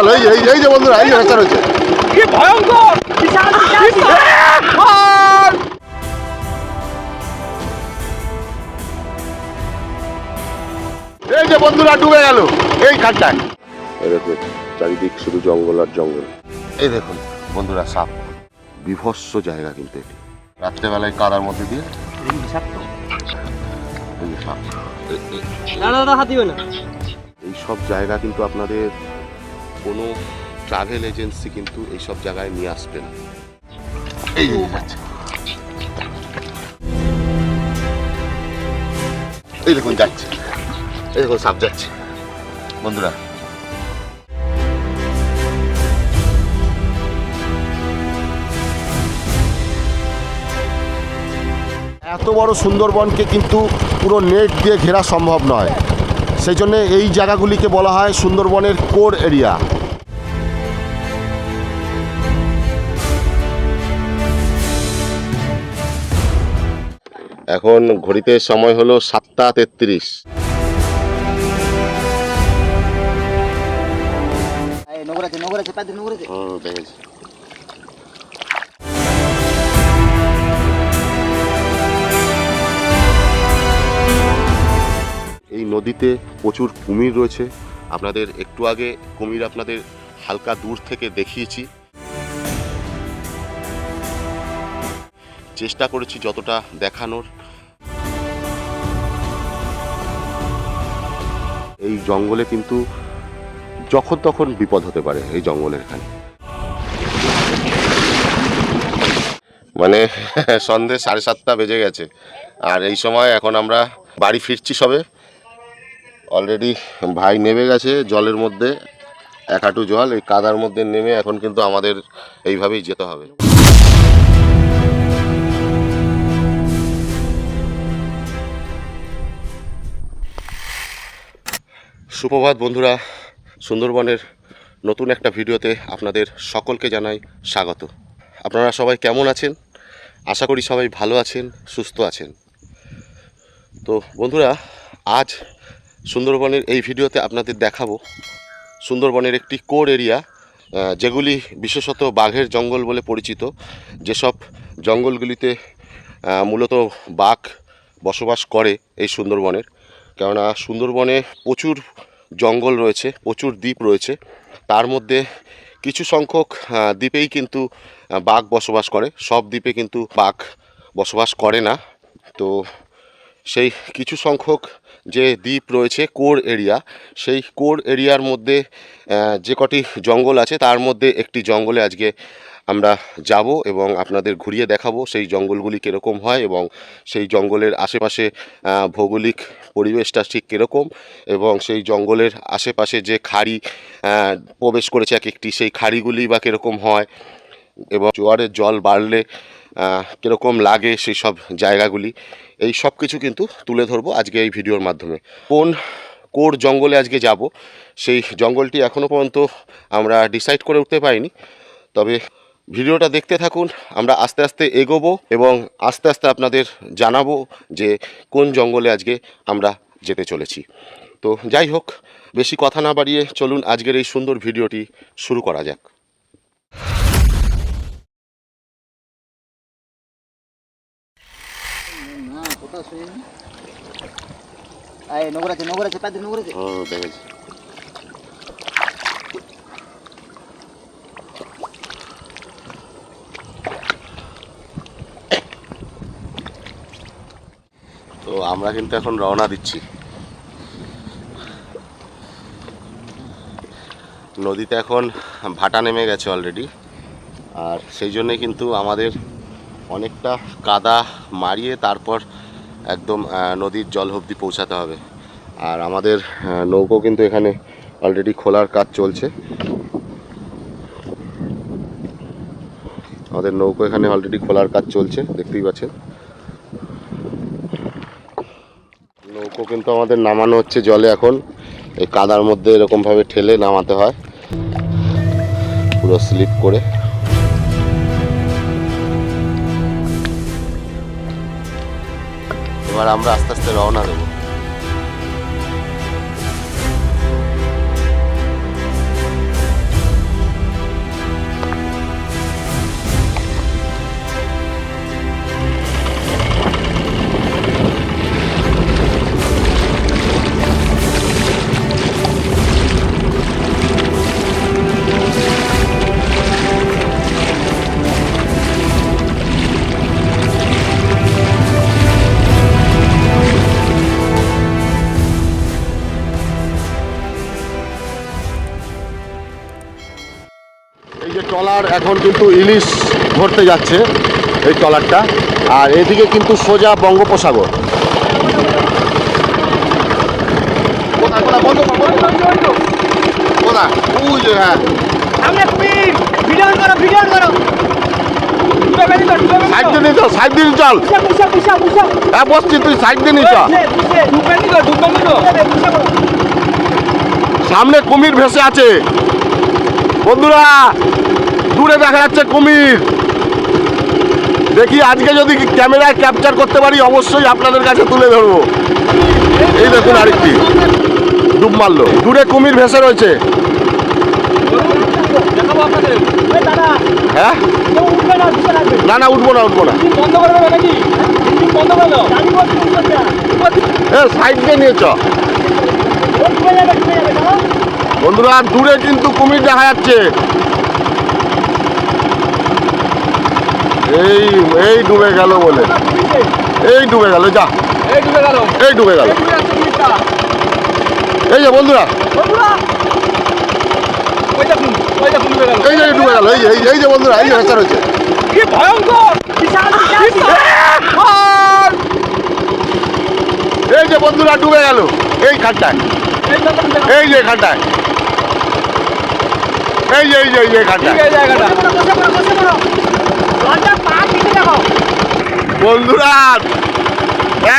গেল এই যে- এই যে- বন্ধুরা এই যে ফ্র্যাকচার হয়েছে কি ভয়ঙ্কর বিশাল! এই যে বন্ধুরা ডুবে গেল এই খাটটায় দেখুন চারিদিক শুধু জঙ্গল আর জঙ্গল এই দেখুন বন্ধুরা সাপ বিভৎস জায়গা কিন্তু এটি রাত্রেবেলায় কাদার মধ্যে দিয়ে সাপ এই সব জায়গা কিন্তু আপনাদের কোনো ট্রাভেল এজেন্সি কিন্তু এই সব জায়গায় নিয়ে আসবে না। এই যে এই দেখুন যাচ্ছে। এই দেখুন সাপ যাচ্ছে। বন্ধুরা। এত বড় সুন্দরবনকে কিন্তু পুরো নেট দিয়ে ঘেরা সম্ভব নয়। সেই জন্য এই জায়গাগুলিকে বলা হয় সুন্দরবনের কোর এরিয়া। এখন ঘড়িতে সময় হলো সাতটা তেত্রিশ। দেখেছি এই নদীতে প্রচুর কুমির রয়েছে। আপনাদের একটু আগে কুমির আপনাদের হালকা দূর থেকে দেখিয়েছি। চেষ্টা করেছি যতটা দেখানোর। এই জঙ্গলে কিন্তু যখন তখন বিপদ হতে পারে এই জঙ্গলের এখানে। মানে সন্ধে সাড়ে সাতটা বেজে গেছে। আর এই সময় এখন আমরা বাড়ি ফিরছি সবে। অলরেডি ভাই নেমে গেছে জলের মধ্যে, এক জল, এই কাদার মধ্যে নেমে এখন কিন্তু আমাদের এইভাবেই যেতে হবে। সুপ্রভাত বন্ধুরা, সুন্দরবনের নতুন একটা ভিডিওতে আপনাদের সকলকে জানাই স্বাগত। আপনারা সবাই কেমন আছেন? আশা করি সবাই ভালো আছেন, সুস্থ আছেন। তো বন্ধুরা, আজ সুন্দরবনের এই ভিডিওতে আপনাদের দেখাবো। সুন্দরবনের একটি কোর এরিয়া যেগুলি বিশেষত বাঘের জঙ্গল বলে পরিচিত। যেসব জঙ্গলগুলিতে মূলত বাঘ বসবাস করে এই সুন্দরবনের। কেননা সুন্দরবনে প্রচুর জঙ্গল রয়েছে, প্রচুর দ্বীপ রয়েছে। তার মধ্যে কিছু সংখ্যক দ্বীপেই কিন্তু বাঘ বসবাস করে। সব দ্বীপে কিন্তু বাঘ বসবাস করে না। তো সেই কিছু সংখ্যক যে দ্বীপ রয়েছে কোর এরিয়া, সেই কোর এরিয়ার মধ্যে যে কটি জঙ্গল আছে তার মধ্যে একটি জঙ্গলে আজকে আমরা যাব এবং আপনাদের ঘুরিয়ে দেখাবো সেই জঙ্গলগুলি কীরকম হয় এবং সেই জঙ্গলের আশেপাশে ভৌগোলিক পরিবেশটা ঠিক কীরকম এবং সেই জঙ্গলের আশেপাশে যে খাড়ি প্রবেশ করেছে এক একটি, সেই খাড়িগুলি বা কীরকম হয় এবং জোয়ারের জল বাড়লে কীরকম লাগে সেই সব জায়গাগুলি, এই সব কিছু কিন্তু তুলে ধরবো আজকে এই ভিডিওর মাধ্যমে। কোন, কোর জঙ্গলে আজকে যাব, সেই জঙ্গলটি এখনও পর্যন্ত আমরা ডিসাইড করে উঠতে পারিনি। তবে ভিডিওটা দেখতে থাকুন, আমরা আস্তে আস্তে এগোবো এবং আস্তে আস্তে আপনাদের জানাব যে কোন জঙ্গলে আজকে আমরা যেতে চলেছি। তো যাই হোক, বেশি কথা না বাড়িয়ে চলুন আজকের এই সুন্দর ভিডিওটি শুরু করা যাক। এই আছে আছে আছে দেখেছি তো আমরা কিন্তু এখন রওনা দিচ্ছি। নদীতে এখন ভাটা নেমে গেছে অলরেডি আর সেই জন্যে কিন্তু আমাদের অনেকটা কাদা মারিয়ে তারপর একদম নদীর জল অবধি পৌঁছাতে হবে। আর আমাদের নৌকো কিন্তু এখানে অলরেডি খোলার কাজ চলছে। আমাদের নৌকো এখানে অলরেডি খোলার কাজ চলছে, দেখতেই পাচ্ছেন। নৌকো কিন্তু আমাদের নামানো হচ্ছে জলে এখন। এই কাদার মধ্যে এরকমভাবে ঠেলে নামাতে হয়। পুরো স্লিপ করে। এবার আমরা আস্তে আস্তে রওনা দেবো। ট্রলার এখন কিন্তু ইলিশ ধরতে যাচ্ছে এই ট্রলারটা। আর এদিকে কিন্তু সোজা বঙ্গোপসাগর। সামনে কুমির ভেসে আছে। বন্ধুরা দূরে দেখা যাচ্ছে কুমির। দেখি আজকে যদি ক্যামেরায় ক্যাপচার করতে পারি, অবশ্যই আপনাদের কাছে তুলে ধরবো। এই দেখুন আরেকটি। ডুব মারলো। দূরে কুমির ভেসে রয়েছে। হ্যাঁ? না না, উঠবো না উঠবো না। সাইড দিয়ে নিয়ে চ। ডুবে যাবে ডুবে যাবে দাদা বন্ধুরা, দূরে কিন্তু কুমির দেখা যাচ্ছে। এই এই ডুবে গেল বলে। এই ডুবে গেল যা। এই ডুবে গেল। এই ডুবে গেল। যে বন্ধুরা। এই যে ডুবে গেল এই যে এই যে- বন্ধুরা এই যে ভেসে রয়েছে। কি ভয়ঙ্কর! এই যে বন্ধুরা ডুবে গেল। এই খানটায় এই যে এখানটায় এই যে। এই যে এই যে এখানটায় এই জায়গাটা বসে পড়ো বসে পড়ো লজ্জা পা কেটে দেখো বন্ধুরা,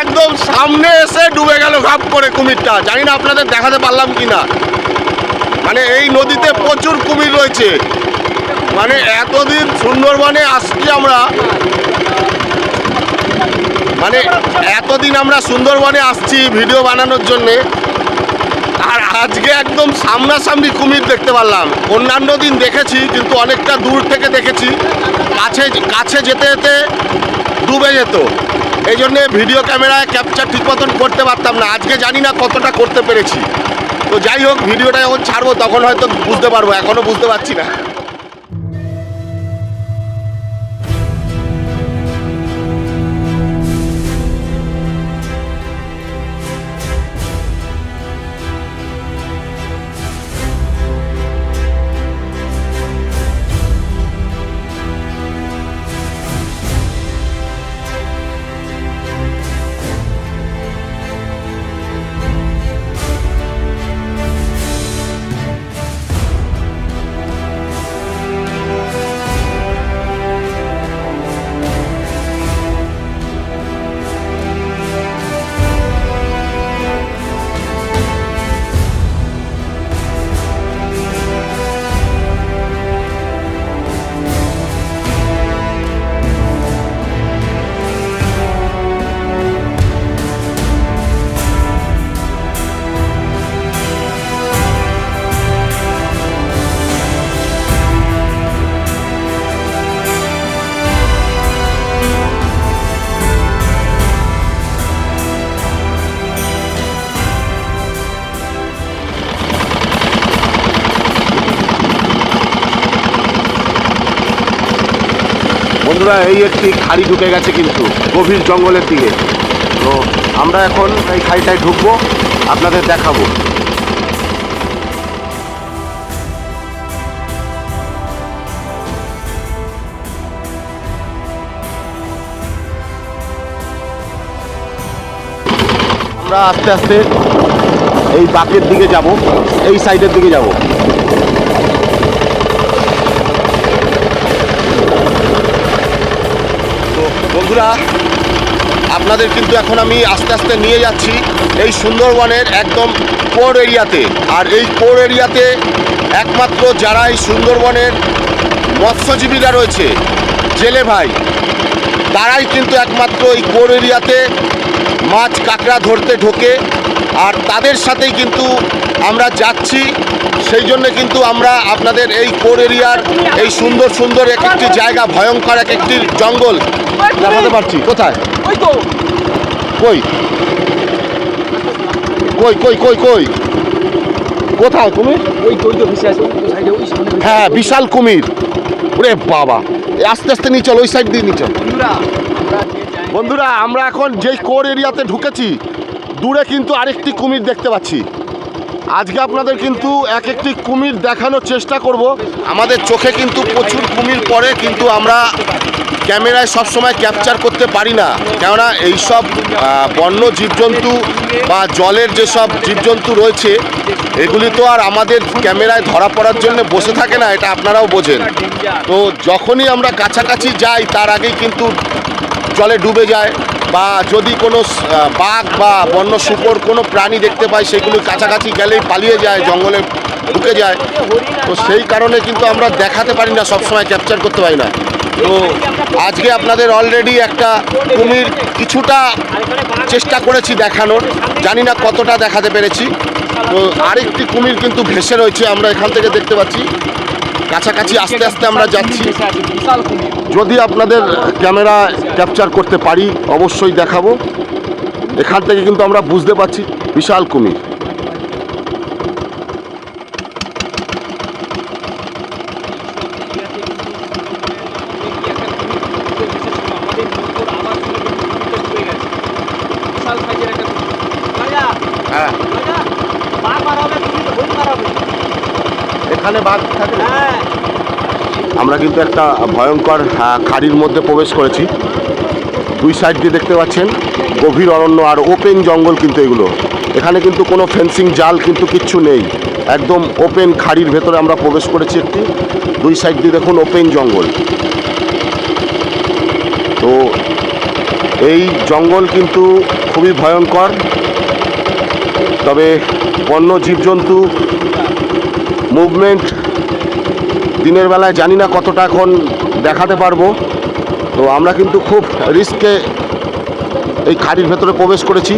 একদম সামনে এসে ডুবে গেল ঘাপ করে কুমিরটা। জানি না আপনাদের দেখাতে পারলাম কি না মানে এই নদীতে প্রচুর কুমির রয়েছে। মানে এতদিন সুন্দরবনে আসছি আমরা। মানে এতদিন আমরা সুন্দরবনে আসছি ভিডিও বানানোর জন্যে। আর আজকে একদম সামনাসামনি কুমির দেখতে পারলাম। অন্যান্য দিন দেখেছি, কিন্তু অনেকটা দূর থেকে দেখেছি। কাছে কাছে যেতে যেতে ডুবে যেত। এই জন্যে ভিডিও ক্যামেরায় ক্যাপচার ঠিক মতন করতে পারতাম না। আজকে জানি না কতটা করতে পেরেছি। তো যাই হোক ভিডিওটা যখন ছাড়বো তখন হয়তো বুঝতে পারব এখনও বুঝতে পারছি না। বন্ধুরা, এই একটি খাড়ি ঢুকে গেছে কিন্তু গভীর জঙ্গলের দিকে। তো আমরা এখন এই খাড়িটায় ঢুকবো, আপনাদের দেখাবো। আমরা আস্তে আস্তে এই বাঁকের দিকে যাব, এই সাইডের দিকে যাব। বন্ধুরা, আপনাদের কিন্তু এখন আমি আস্তে আস্তে নিয়ে যাচ্ছি এই সুন্দরবনের একদম কোর এরিয়াতে। আর এই কোর এরিয়াতে একমাত্র যারা এই সুন্দরবনের মৎস্যজীবীরা রয়েছে, জেলে ভাই, তারাই কিন্তু একমাত্র এই কোর এরিয়াতে মাছ কাঁকড়া ধরতে ঢোকে। আর তাদের সাথেই কিন্তু আমরা যাচ্ছি। সেই জন্য কিন্তু আমরা আপনাদের এই কোর এরিয়ার এই সুন্দর সুন্দর এক একটি জায়গা, ভয়ঙ্কর এক একটি জঙ্গল দেখাতে পারছি। কোথায়? কই? কই কই কই কই? কোথায় কুমির ওই তো ওই তো ভেসে আছে ওই তো সাইডে ওই সামনে হ্যাঁ বিশাল কুমির। ওরে বাবা। আস্তে আস্তে নিয়ে চল, ওই সাইড দিয়ে নিয়ে চল। বন্ধুরা, আমরা এখন যেই কোর এরিয়াতে ঢুকেছি দূরে কিন্তু আরেকটি কুমির দেখতে পাচ্ছি। আজকে আপনাদের কিন্তু এক একটি কুমির দেখানোর চেষ্টা করব। আমাদের চোখে কিন্তু প্রচুর কুমির পড়ে, কিন্তু আমরা ক্যামেরায় সবসময় ক্যাপচার করতে পারি না। কেননা এইসব বন্য জীবজন্তু বা জলের যেসব জীবজন্তু রয়েছে, এগুলি তো আর আমাদের ক্যামেরায় ধরা পড়ার জন্য বসে থাকে না, এটা আপনারাও বোঝেন। তো যখনই আমরা কাছাকাছি যাই, তার আগেই কিন্তু জলে ডুবে যায়। বা যদি কোনো বাঘ বা বন্য শুকর কোনো প্রাণী দেখতে পাই সেগুলো কাছাকাছি গেলেই পালিয়ে যায়, জঙ্গলে ঢুকে যায়। তো সেই কারণে কিন্তু আমরা দেখাতে পারি না, সবসময় ক্যাপচার করতে পারি না। তো আজকে আপনাদের অলরেডি একটা কুমির কিছুটা চেষ্টা করেছি দেখানোর, জানি না কতটা দেখাতে পেরেছি। তো আরেকটি কুমির কিন্তু ভেসে রয়েছে, আমরা এখান থেকে দেখতে পাচ্ছি। কাছাকাছি আস্তে আস্তে আমরা যাচ্ছি। যদি আপনাদের ক্যামেরা ক্যাপচার করতে পারি অবশ্যই দেখাবো। এখান থেকে কিন্তু আমরা বুঝতে পারছি বিশাল কুমির। হ্যাঁ। এখানে বাঘ থাকে আমরা কিন্তু একটা ভয়ঙ্কর খাড়ির মধ্যে প্রবেশ করেছি। দুই সাইড দিয়ে দেখতে পাচ্ছেন গভীর অরণ্য আর ওপেন জঙ্গল কিন্তু এগুলো। এখানে কিন্তু কোনো ফেন্সিং জাল কিন্তু কিচ্ছু নেই। একদম ওপেন খাড়ির ভেতরে আমরা প্রবেশ করেছি একটি। দুই সাইড দিয়ে দেখুন ওপেন জঙ্গল। তো এই জঙ্গল কিন্তু খুবই ভয়ঙ্কর। তবে বন্য জীবজন্তু মুভমেন্ট দিনের বেলায় জানি না কতটা এখন দেখাতে পারব। তো আমরা কিন্তু খুব রিস্কে এই খাড়ির ভেতরে প্রবেশ করেছি।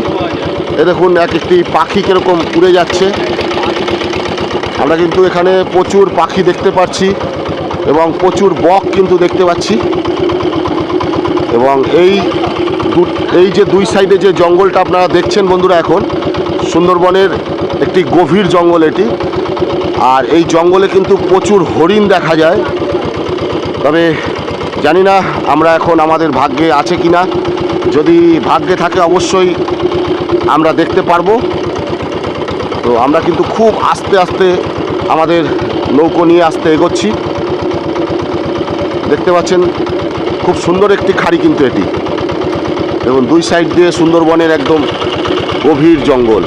এ দেখুন, এক একটি পাখি কীরকম উড়ে যাচ্ছে। আমরা কিন্তু এখানে প্রচুর পাখি দেখতে পাচ্ছি এবং প্রচুর বক কিন্তু দেখতে পাচ্ছি। এবং এই এই যে দুই সাইডে যে জঙ্গলটা আপনারা দেখছেন বন্ধুরা এখন, সুন্দরবনের একটি গভীর জঙ্গল এটি। আর এই জঙ্গলে কিন্তু প্রচুর হরিণ দেখা যায়। তবে জানি না আমরা এখন আমাদের ভাগ্যে আছে কি না যদি ভাগ্যে থাকে অবশ্যই আমরা দেখতে পারব। তো আমরা কিন্তু খুব আস্তে আস্তে আমাদের নৌকো নিয়ে আসতে এগোচ্ছি। দেখতে পাচ্ছেন, খুব সুন্দর একটি খাড়ি কিন্তু এটি। দেখুন, দুই সাইড দিয়ে সুন্দরবনের একদম গভীর জঙ্গল।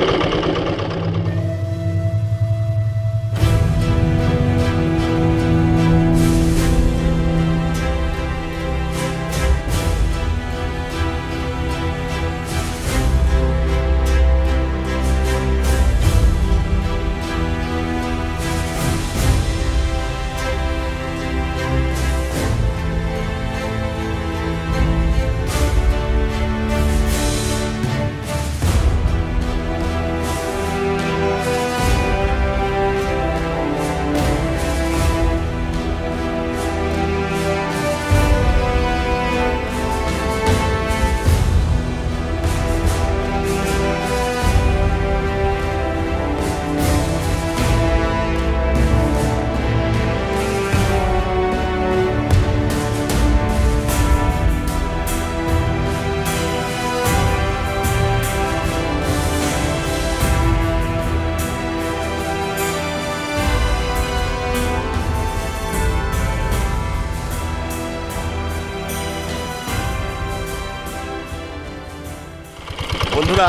বন্ধুরা,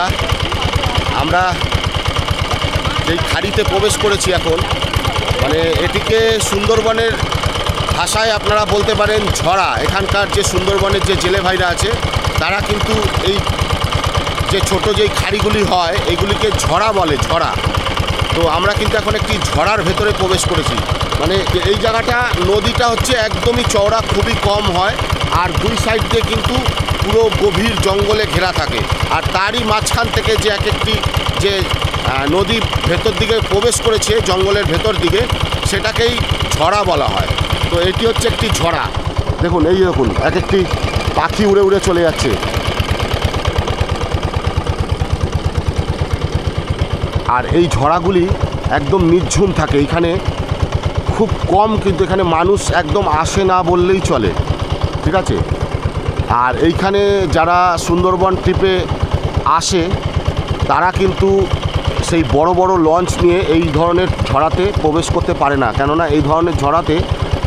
আমরা যেই খাড়িতে প্রবেশ করেছি এখন মানে এটিকে সুন্দরবনের ভাষায় আপনারা বলতে পারেন ঝরা। এখানকার যে সুন্দরবনের যে জেলে ভাইরা আছে, তারা কিন্তু এই যে ছোট যেই খাড়িগুলি হয়, এগুলিকে ঝরা বলে, ঝরা। তো আমরা কিন্তু এখন একটি ঝড়ার ভেতরে প্রবেশ করেছি। মানে এই জায়গাটা, নদীটা হচ্ছে একদমই চওড়া, খুবই কম হয়, আর দুই সাইড দিয়ে কিন্তু পুরো গভীর জঙ্গলে ঘেরা থাকে। আর তারই মাঝখান থেকে যে এক একটি যে নদী ভেতর দিকে প্রবেশ করেছে, জঙ্গলের ভেতর দিকে, সেটাকেই ঝরা বলা হয়। তো এটি হচ্ছে একটি ঝরা। দেখুন, এই দেখুন, এক একটি পাখি উড়ে উড়ে চলে যাচ্ছে। আর এই ঝড়াগুলি একদম নির্ঝুম থাকে। এখানে খুব কম, কিন্তু এখানে মানুষ একদম আসে না বললেই চলে। ঠিক আছে? আর এইখানে যারা সুন্দরবন ট্রিপে আসে, তারা কিন্তু সেই বড় বড় লঞ্চ নিয়ে এই ধরনের ঝড়াতে প্রবেশ করতে পারে না। কেননা এই ধরনের ঝড়াতে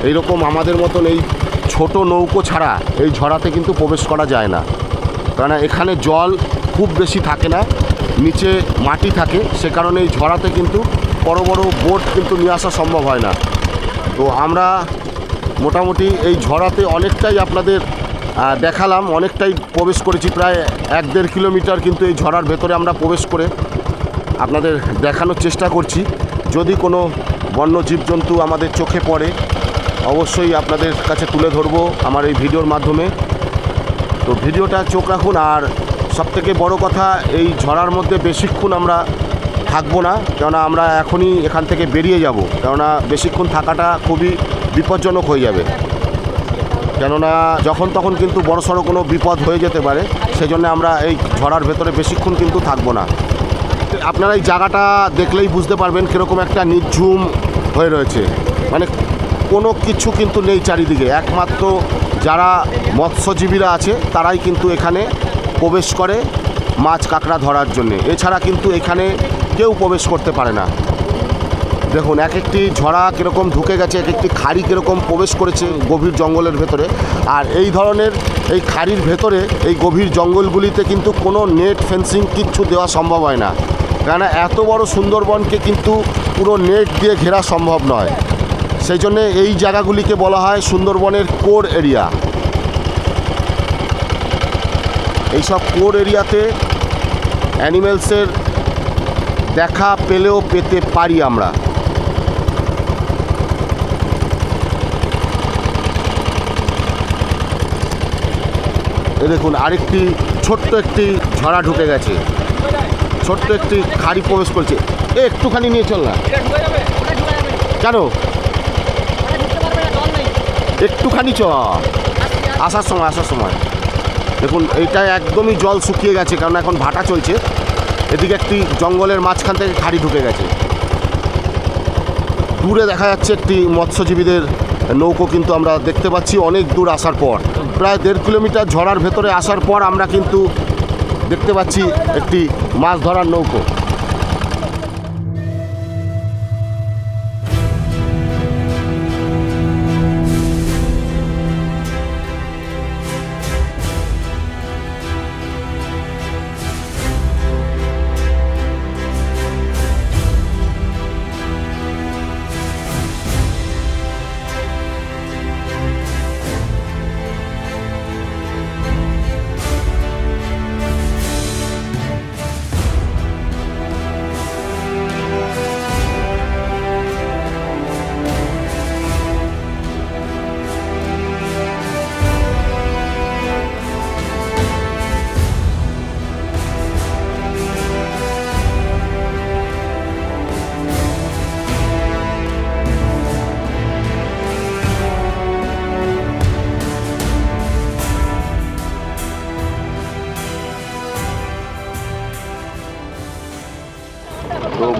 এইরকম আমাদের মতন এই ছোট নৌকো ছাড়া এই ঝড়াতে কিন্তু প্রবেশ করা যায় না। কেননা এখানে জল খুব বেশি থাকে না, নিচে মাটি থাকে, সে কারণে এই ঝড়াতে কিন্তু বড় বড় বোট কিন্তু নিয়ে আসা সম্ভব হয় না। তো আমরা মোটামুটি এই ঝড়াতে অনেকটাই আপনাদের দেখালাম, অনেকটাই প্রবেশ করেছি, প্রায় এক দেড় কিলোমিটার কিন্তু এই ঝড়ার ভেতরে আমরা প্রবেশ করে আপনাদের দেখানোর চেষ্টা করছি। যদি কোনো বন্য জীবজন্তু আমাদের চোখে পড়ে, অবশ্যই আপনাদের কাছে তুলে ধরবো আমার এই ভিডিওর মাধ্যমে। তো ভিডিওটা চোখ রাখুন, আর সবথেকে বড় কথা, এই ঝড়ার মধ্যে বেশিক্ষণ আমরা থাকব না, কেননা আমরা এখনই এখান থেকে বেরিয়ে যাব, কেননা বেশিক্ষণ থাকাটা খুবই বিপজ্জনক হয়ে যাবে। কেননা যখন তখন কিন্তু বড়সড় কোনো বিপদ হয়ে যেতে পারে, সেজন্য আমরা এই ঝড়ার ভেতরে বেশিক্ষণ কিন্তু থাকব না। আপনারা এই জায়গাটা দেখলেই বুঝতে পারবেন কীরকম একটা নির্ঝুম হয়ে রয়েছে। মানে কোনো কিছু কিন্তু নেই চারিদিকে। একমাত্র যারা মৎস্যজীবীরা আছে, তারাই কিন্তু এখানে প্রবেশ করে মাছ কাঁকড়া ধরার জন্যে। এছাড়া কিন্তু এখানে কেউ প্রবেশ করতে পারে না। দেখুন, এক একটি ঝরা কীরকম ঢুকে গেছে, এক একটি খাড়ি কীরকম প্রবেশ করেছে গভীর জঙ্গলের ভেতরে। আর এই ধরনের এই খাড়ির ভেতরে, এই গভীর জঙ্গলগুলিতে কিন্তু কোনো নেট ফেন্সিং কিচ্ছু দেওয়া সম্ভব হয় না। কেননা, এত বড় সুন্দরবনকে কিন্তু পুরো নেট দিয়ে ঘেরা সম্ভব নয়। সেই জন্যে এই জায়গাগুলিকে বলা হয় সুন্দরবনের কোর এরিয়া। এইসব কোর এরিয়াতে অ্যানিমেলসের দেখা পেলেও পেতে পারি আমরা। এ দেখুন, আরেকটি ছোট্ট একটি ঝরা ঢুকে গেছে। ছোট্ট একটি খাড়ি প্রবেশ করছে। এ, একটুখানি নিয়ে চল না। কেন? একটুখানি চ আসার সময় আসার সময়। দেখুন, এইটা একদমই জল শুকিয়ে গেছে, কারণ এখন ভাটা চলছে। এদিকে একটি জঙ্গলের মাঝখান থেকে খাড়ি ঢুকে গেছে। দূরে দেখা যাচ্ছে একটি মৎস্যজীবীদের নৌকো কিন্তু আমরা দেখতে পাচ্ছি, অনেক দূর আসার পর। প্রায় দেড় কিলোমিটার ঝড়ার ভেতরে আসার পর আমরা কিন্তু দেখতে পাচ্ছি একটি মাছ ধরার নৌকো।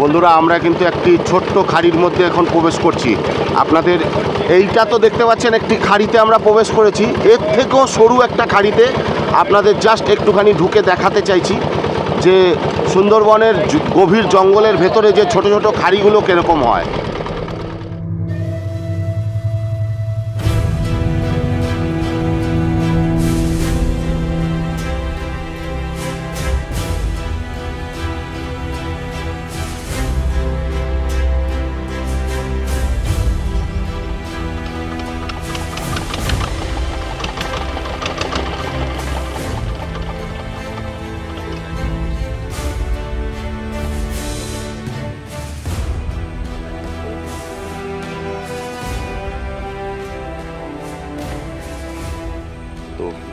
বন্ধুরা, আমরা কিন্তু একটি ছোট্ট খাড়ির মধ্যে এখন প্রবেশ করছি। আপনাদের এইটা তো দেখতে পাচ্ছেন, একটি খাড়িতে আমরা প্রবেশ করেছি। এর থেকেও সরু একটা খাড়িতে আপনাদের জাস্ট একটুখানি ঢুকে দেখাতে চাইছি যে সুন্দরবনের গভীর জঙ্গলের ভেতরে যে ছোট ছোট খাড়িগুলো কীরকম হয়।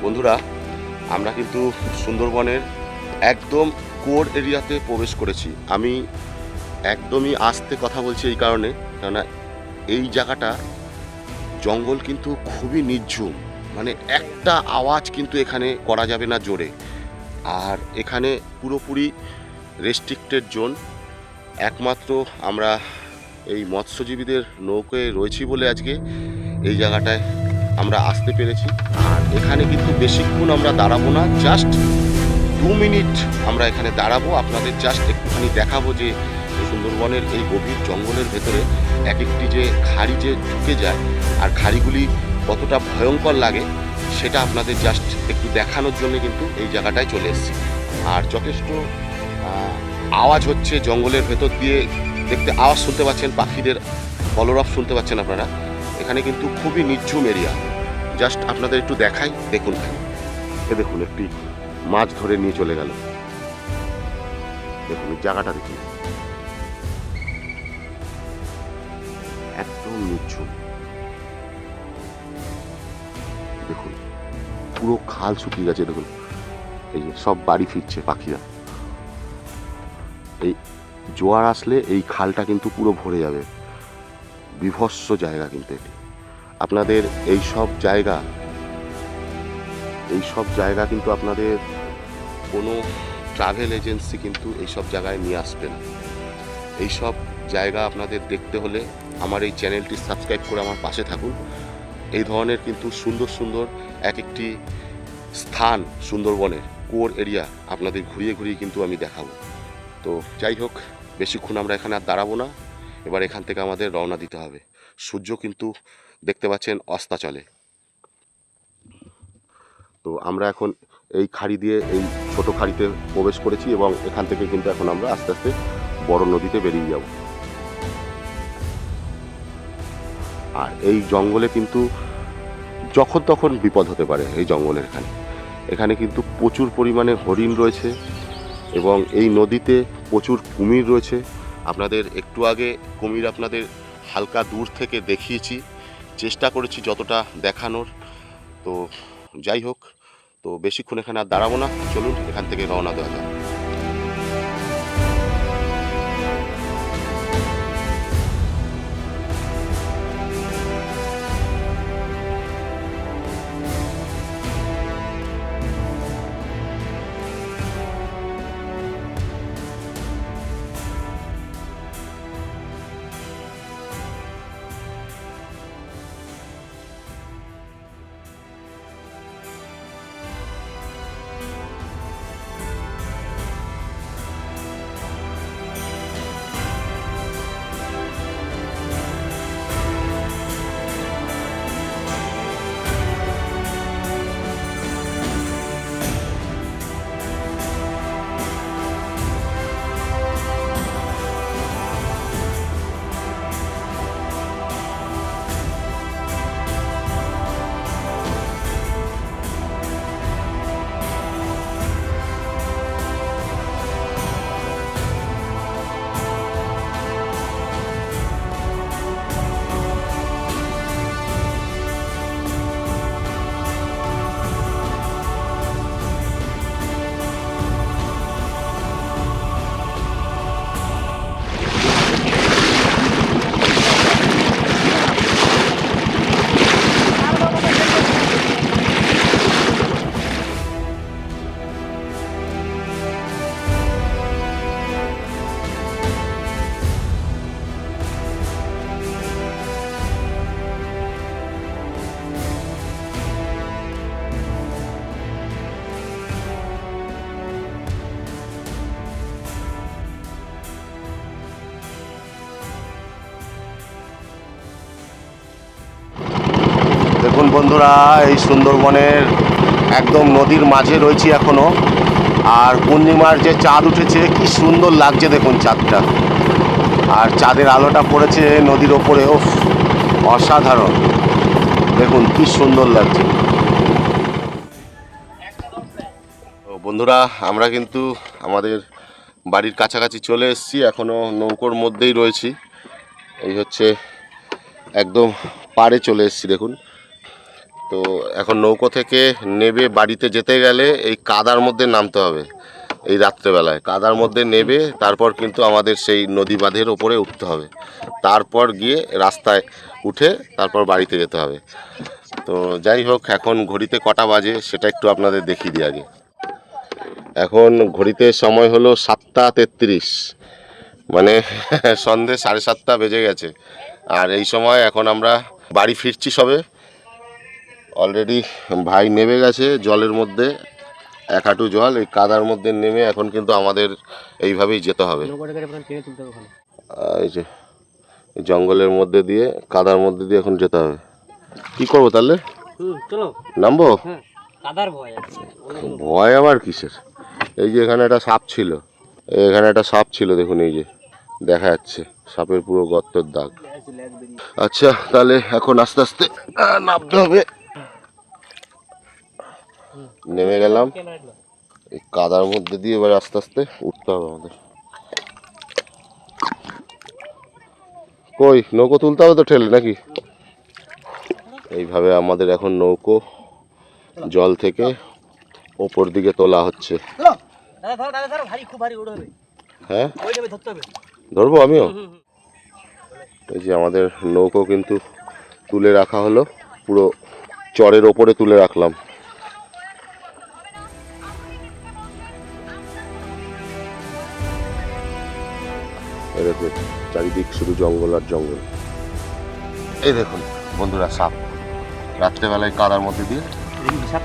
বন্ধুরা, আমরা কিন্তু সুন্দরবনের একদম কোর এরিয়াতে প্রবেশ করেছি। আমি একদমই আস্তে কথা বলছি এই কারণে, কেননা এই জায়গাটা জঙ্গল কিন্তু খুবই নির্ঝুম মানে একটা আওয়াজ কিন্তু এখানে করা যাবে না জোরে। আর এখানে পুরোপুরি রেস্ট্রিক্টেড জোন একমাত্র আমরা এই মৎস্যজীবীদের নৌকোয় রয়েছি বলে আজকে এই জায়গাটায় আমরা আসতে পেরেছি। এখানে কিন্তু বেশিক্ষণ আমরা দাঁড়াবো না। জাস্ট দু মিনিট আমরা এখানে দাঁড়াবো। আপনাদের জাস্ট একটুখানি দেখাবো যে সুন্দরবনের এই গভীর জঙ্গলের ভেতরে এক একটি যে খাড়ি যে ঢুকে যায় আর খাড়িগুলি কতটা ভয়ঙ্কর লাগে, সেটা আপনাদের জাস্ট একটু দেখানোর জন্য কিন্তু এই জায়গাটায় চলে এসেছি। আর যথেষ্ট আওয়াজ হচ্ছে জঙ্গলের ভেতর দিয়ে দেখতে, আওয়াজ শুনতে পাচ্ছেন, পাখিদের কলরব শুনতে পাচ্ছেন আপনারা। এখানে কিন্তু খুবই নির্ঝুম এরিয়া জাস্ট আপনাদের একটু দেখাই, দেখুন। এ দেখুন, একটি মাছ ধরে নিয়ে চলে গেল। দেখুন জায়গাটা দেখুন। একদম নির্ঝুম দেখুন, পুরো খাল শুকিয়ে গেছে, দেখুন। এই যে সব বাড়ি ফিরছে পাখিরা। এই জোয়ার আসলে এই খালটা কিন্তু পুরো ভরে যাবে। বিভৎস জায়গা কিন্তু এটি। আপনাদের এই সব জায়গা, এই সব জায়গা কিন্তু আপনাদের কোনো ট্রাভেল এজেন্সি কিন্তু এই সব জায়গায় নিয়ে আসবে না। এই সব জায়গা আপনাদের দেখতে হলে আমার এই চ্যানেলটি সাবস্ক্রাইব করে আমার পাশে থাকুন। এই ধরনের কিন্তু সুন্দর সুন্দর এক একটি স্থান সুন্দরবনের কোর এরিয়া আপনাদের ঘুরিয়ে ঘুরিয়ে কিন্তু আমি দেখাবো। তো যাই হোক, বেশিক্ষণ আমরা এখানে আর দাঁড়াবো না। এবার এখান থেকে আমাদের রওনা দিতে হবে। সূর্য কিন্তু দেখতে পাচ্ছেন অস্তাচলে তো আমরা এখন এই খাড়ি দিয়ে এই ছোট খাড়িতে প্রবেশ করেছি এবং এখান থেকে কিন্তু এখন আমরা আস্তে আস্তে বড় নদীতে বেরিয়ে যাব। আর এই জঙ্গলে কিন্তু যখন তখন বিপদ হতে পারে এই জঙ্গলের এখানে। এখানে কিন্তু প্রচুর পরিমাণে হরিণ রয়েছে এবং এই নদীতে প্রচুর কুমির রয়েছে। আপনাদের একটু আগে কুমির আপনাদের হালকা দূর থেকে দেখিয়েছি। চেষ্টা করেছি যতটা দেখানোর। তো যাই হোক, তো বেশিক্ষণ এখানে আর দাঁড়াবো না। চলুন, এখান থেকে রওনা দেওয়া যাক। বন্ধুরা, এই সুন্দরবনের একদম নদীর মাঝে রয়েছি এখনও। আর পূর্ণিমার যে চাঁদ উঠেছে, কি সুন্দর লাগছে দেখুন চাঁদটা। আর চাঁদের আলোটা পড়েছে নদীর ওপরে ও অসাধারণ। দেখুন, কি সুন্দর লাগছে। বন্ধুরা, আমরা কিন্তু আমাদের বাড়ির কাছাকাছি চলে এসেছি এখনও নৌকোর মধ্যেই রয়েছি। এই হচ্ছে একদম পাড়ে চলে এসেছি, দেখুন। তো এখন নৌকো থেকে নেবে বাড়িতে যেতে গেলে এই কাদার মধ্যে নামতে হবে, এই রাত্রেবেলায়। কাদার মধ্যে নেবে, তারপর কিন্তু আমাদের সেই নদী বাঁধের ওপরে উঠতে হবে। তারপর গিয়ে রাস্তায় উঠে তারপর বাড়িতে যেতে হবে। তো যাই হোক, এখন ঘড়িতে কটা বাজে সেটা একটু আপনাদের দেখিয়ে দিই আগে। এখন ঘড়িতে সময় হলো সাতটা তেত্রিশ। মানে সন্ধে সাড়ে সাতটা বেজে গেছে। আর এই সময় এখন আমরা বাড়ি ফিরছি সবে। অলরেডি ভাই নেমে গেছে জলের মধ্যে এক হাঁটু জল এই কাদার মধ্যে নেমে এখন কিন্তু আমাদের এইভাবেই যেতে হবে। এই যে জঙ্গলের মধ্যে দিয়ে কাদার মধ্যে দিয়ে এখন যেতে হবে। কি করব তাহলে? নামবো? হ্যাঁ ভয় আবার কিসের? এই যে এখানে একটা সাপ ছিল। এখানে একটা সাপ ছিল দেখুন এই যে দেখা যাচ্ছে। সাপের পুরো গর্তের দাগ। আচ্ছা তাহলে এখন আস্তে আস্তে নামতে হবে। নেমে গেলাম। এই কাদার মধ্যে দিয়ে এবার আস্তে আস্তে উঠতে হবে আমাদের। কই নৌকো তুলতে হবে তো ঠেলে নাকি? এইভাবে আমাদের এখন নৌকো জল থেকে ওপর দিকে তোলা হচ্ছে। হ্যাঁ? ধরবো আমিও। এই যে আমাদের নৌকো কিন্তু তুলে রাখা হলো। পুরো চরের ওপরে তুলে রাখলাম। এই দেখুন চারিদিক শুধু জঙ্গল আর জঙ্গল। এই দেখুন বন্ধুরা সাপ। রাত্রেবেলায় কাদার মধ্যে দিয়ে। সাপ।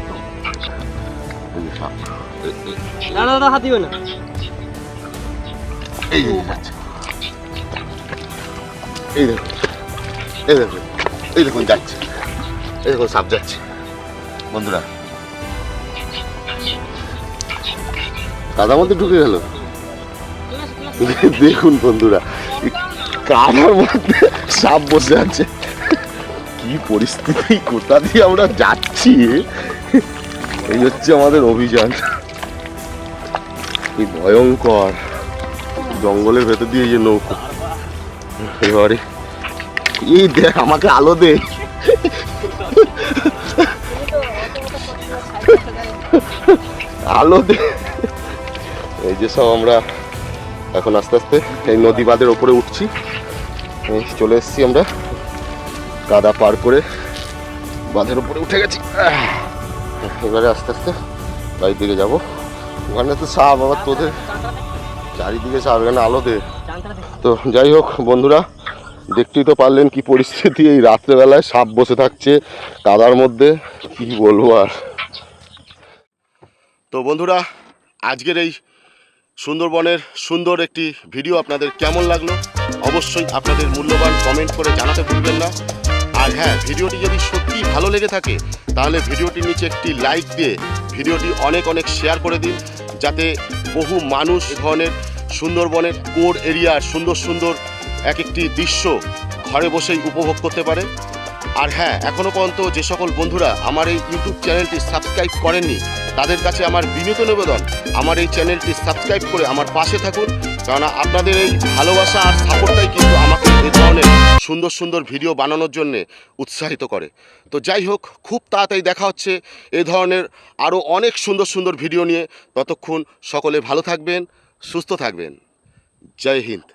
না না এই যাচ্ছে এই দেখুন এই দেখুন এই দেখুন যাচ্ছে। এই দেখুন সাপ যাচ্ছে। বন্ধুরা কাদার মধ্যে ঢুকে গেল। দেখুন বন্ধুরা কাদার মধ্যে সাপ বসে আছে? কি পরিস্থিতি, কোথা দিয়ে আমরা যাচ্ছি? এই হচ্ছে আমাদের অভিযান। কি ভয়ঙ্কর। জঙ্গলের ভেতর দিয়ে যে নৌকো। এবারে, এই দেখ, আমাকে আলো দে। আলো দে। এই যে সব আমরা এখন আস্তে আস্তে এই নদী বাঁধের ওপরে উঠছি। চলে এসেছি আমরা। কাদা পার করে বাঁধের উপরে উঠে গেছি। এবারে আস্তে আস্তে বাড়ির দিকে যাব। ওখানে তো সাপ আবার তোদের চারিদিকে সাপ, এখানে আলো দে। তো যাই হোক বন্ধুরা, দেখতেই তো পারলেন কি পরিস্থিতি। এই রাত্রেবেলায় সাপ বসে থাকছে কাদার মধ্যে, কি বলব আর। তো বন্ধুরা, আজকের এই সুন্দরবনের সুন্দর একটি ভিডিও আপনাদের কেমন লাগল? অবশ্যই আপনাদের মূল্যবান কমেন্ট করে জানাতে ভুলবেন না। আর হ্যাঁ ভিডিওটি যদি সত্যি ভালো লেগে থাকে, তাহলে ভিডিওটির নিচে একটি লাইক দিয়ে ভিডিওটি অনেক অনেক শেয়ার করে দিন, যাতে বহু মানুষ এ ধরনের সুন্দরবনের কোর এরিয়ার সুন্দর সুন্দর এক একটি দৃশ্য ঘরে বসেই উপভোগ করতে পারে। আর হ্যাঁ এখনও পর্যন্ত যে সকল বন্ধুরা আমার এই ইউটিউব চ্যানেলটি সাবস্ক্রাইব করেননি, তাদের কাছে আমার বিনীত নিবেদন, আমার এই চ্যানেলটি সাবস্ক্রাইব করে আমার পাশে থাকুন, কেননা আপনাদের এই ভালোবাসা আর সাপোর্টটাই কিন্তু আমাকে এই ধরনের সুন্দর সুন্দর ভিডিও বানানোর জন্যে উৎসাহিত করে। তো যাই হোক, খুব তাড়াতাড়ি দেখা হচ্ছে এই ধরনের আরও অনেক সুন্দর সুন্দর ভিডিও নিয়ে। ততক্ষণ সকলে ভালো থাকবেন, সুস্থ থাকবেন। জয় হিন্দ।